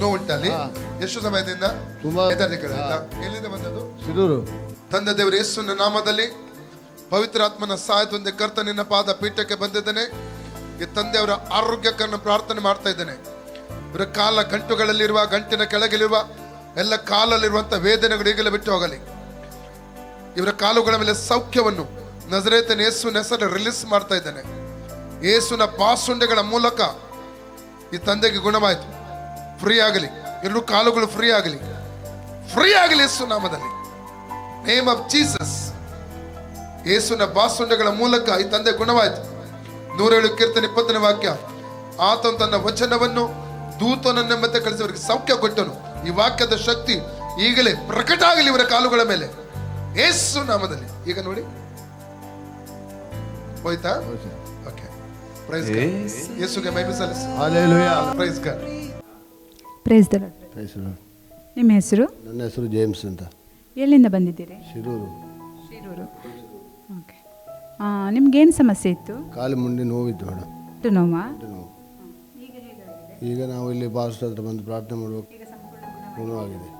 ನೋವುಂಟಲ್ಲಿ ಎಷ್ಟು ಸಮಯದಿಂದ? ತುಂಬಾ- ಎಲ್ಲಿಂದ ಬಂದದ್ದು? ತಂದೆ ದೇವರ ಯೇಸುವಿನ ನಾಮದಲ್ಲಿ ಪವಿತ್ರಾತ್ಮನ ಸಹಾಯದೊಂದೇ ಕರ್ತ ನಿನ್ನ ಪಾದ ಪೀಠಕ್ಕೆ ಬಂದಿದ್ದೇನೆ. ಈ ತಂದೆಯವರ ಆರೋಗ್ಯಕ್ಕನ್ನು ಪ್ರಾರ್ಥನೆ ಮಾಡ್ತಾ ಇದ್ದೇನೆ. ಇವರ ಕಾಲ ಗಂಟುಗಳಲ್ಲಿರುವ ಗಂಟಿನ ಕೆಳಗಿರುವ ಎಲ್ಲ ಕಾಲಲ್ಲಿರುವಂತಹ ವೇದನೆಗಳು ಈಗಲೇ ಬಿಟ್ಟು ಹೋಗಲಿ. ಇವರ ಕಾಲುಗಳ ಮೇಲೆ ಸೌಖ್ಯವನ್ನು ನಜರೇತನ ಯೇಸುವಿನ ಹೆಸರು ರಿಲೀಸ್ ಮಾಡ್ತಾ ಇದ್ದೇನೆ. ಯೇಸುನ ಪಾಸುಂಡೆಗಳ ಮೂಲಕ ಈ ತಂದೆಗೆ ಗುಣವಾಯಿತು. ಫ್ರೀ ಆಗಲಿ. ಎರಡು ಕಾಲುಗಳು ಫ್ರೀ ಆಗಲಿ. ಫ್ರೀ ಆಗಲಿ ಯೇಸು ನಾಮದಲ್ಲಿ. ನೇಮ್ ಆಫ್ ಜೀಸಸ್ ಯೇಸುನ ಬಾಸುಂಡಗಳ ಮೂಲಕ ಈ ತಂದೆ ಗುಣವಾಯಿತು. ನೂರೇಳು ಕೀರ್ತನೆ ಇಪ್ಪತ್ತನೇ ವಾಕ್ಯ. ಆತನು ತನ್ನ ವಚನವನ್ನು ದೂತನನ್ನ ಮತ್ತೆ ಕಳಿಸಿದವರಿಗೆ ಸೌಖ್ಯ ಕೊಟ್ಟನು. ಈ ವಾಕ್ಯದ ಶಕ್ತಿ ಈಗಲೇ ಪ್ರಕಟ ಆಗಲಿ ಇವರ ಕಾಲುಗಳ ಮೇಲೆ. ಯೇಸು ನಾಮದಲ್ಲಿ. ಈಗ ನೋಡಿ. ಹೋಯ್ತಾ? ಓಕೆ ಪ್ರೈಸ್ ಯೇಸುಗೆ ಮಹಿಮೆ ಸಲ್ಲಿಸಿ hallelujah praise God praise the Lord. ನಿಮ್ಮ ಹೆಸರು? ನನ್ನ ಹೆಸರು ಜೇಮ್ಸ್ ಅಂತ. ಎಲ್ಲಿಂದ ಬಂದಿದ್ದೀರಿ? ಶಿರೂರು. ಶಿರೂರು. ಓಕೆ. ನಿಮ್ಗೇನು ಸಮಸ್ಯೆ ಇತ್ತು? ಕಾಲು ಮುಂಡಿ ನೋವಿತ್ತು ಮೇಡಮ್ ನೋವಾ? ಈಗ ನಾವು ಇಲ್ಲಿ ಬಾಸ್ ಹತ್ರ ಬಂದು ಪ್ರಾರ್ಥನೆ ಮಾಡುವ ಗುಣವಾಗಿದೆ.